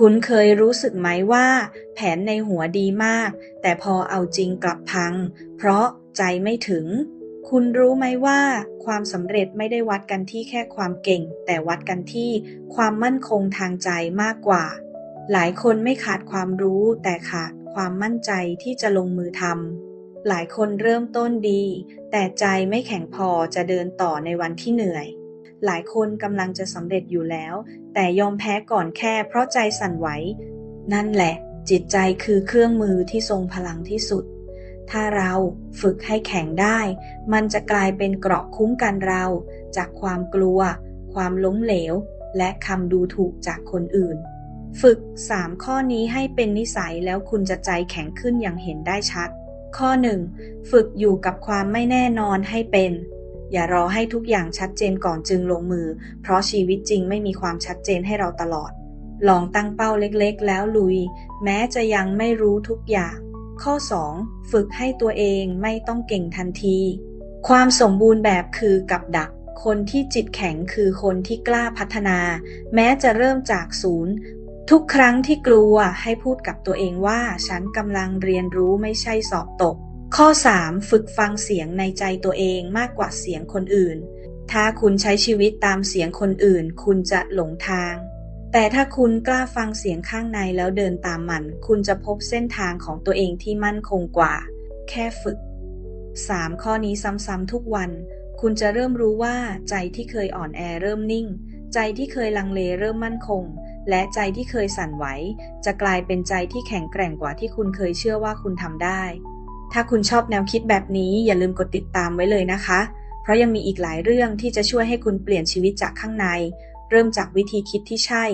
คุณเคยรู้สึกไหมว่า แผนในหัวดีมาก แต่พอเอาจริงกลับพัง เพราะใจไม่ถึง คุณรู้ไหมว่า ความสำเร็จไม่ได้วัดกันที่แค่ความเก่ง แต่วัดกันที่ความมั่นคงทางใจมากกว่า หลายคนไม่ขาดความรู้ แต่ขาดความมั่นใจที่จะลงมือทำหลายคนเริ่มต้นดี แต่ใจไม่แข็งพอจะเดินต่อในวันที่เหนื่อย หลายคนกำลังจะสำเร็จอยู่แล้ว แต่ยอมแพ้ก่อนแค่เพราะใจสั่นไหว นั่นแหละ จิตใจคือเครื่องมือที่ทรงพลังที่สุด ถ้าเราฝึกให้แข็งได้ มันจะกลายเป็นเกราะคุ้มกันเรา จากความกลัว ความล้มเหลว และคำดูถูกจากคนอื่น ฝึก 3 ข้อนี้ให้เป็นนิสัยแล้วคุณจะใจแข็งขึ้นอย่างเห็นได้ชัด ข้อ 1. ฝึกอยู่กับความไม่แน่นอนให้เป็น อย่ารอให้ทุกอย่างชัดเจนก่อนจึงลงมือ เพราะชีวิตจริงไม่มีความชัดเจนให้เราตลอด ลองตั้งเป้าเล็กๆ แล้วลุย แม้จะยังไม่รู้ทุกอย่าง ข้อ 2. ฝึกให้ตัวเองไม่ต้องเก่งทันที ความสมบูรณ์แบบคือกับดัก คนที่จิตแข็งคือคนที่กล้าพัฒนา แม้จะเริ่มจากศูนย์ทุกครั้งที่กลัวให้พูดกับตัวเองว่า ฉันกำลังเรียนรู้ไม่ใช่สอบตก ข้อ 3. ฝึกฟังเสียงในใจตัวเองมากกว่าเสียงคนอื่น ถ้าคุณใช้ชีวิตตามเสียงคนอื่น คุณจะหลงทาง แต่ถ้าคุณกล้าฟังเสียงข้างในแล้วเดินตามมัน คุณจะพบเส้นทางของตัวเองที่มั่นคงกว่า แค่ฝึก 3 ข้อนี้ซ้ำๆทุกวัน คุณจะเริ่มรู้ว่าใจที่เคยอ่อนแอเริ่มนิ่ง ใจที่เคยลังเลเริ่มมั่นคง และใจที่เคยสั่นไหว จะกลายเป็นใจที่แข็งแกร่งกว่าที่คุณเคยเชื่อว่าคุณทำได้ ถ้าคุณชอบแนวคิดแบบนี้อย่าลืมกดติดตามไว้เลยนะคะ เพราะยังมีอีกหลายเรื่องที่จะช่วยให้คุณเปลี่ยนชีวิตจากข้างใน เริ่มจากวิธีคิดที่ใช่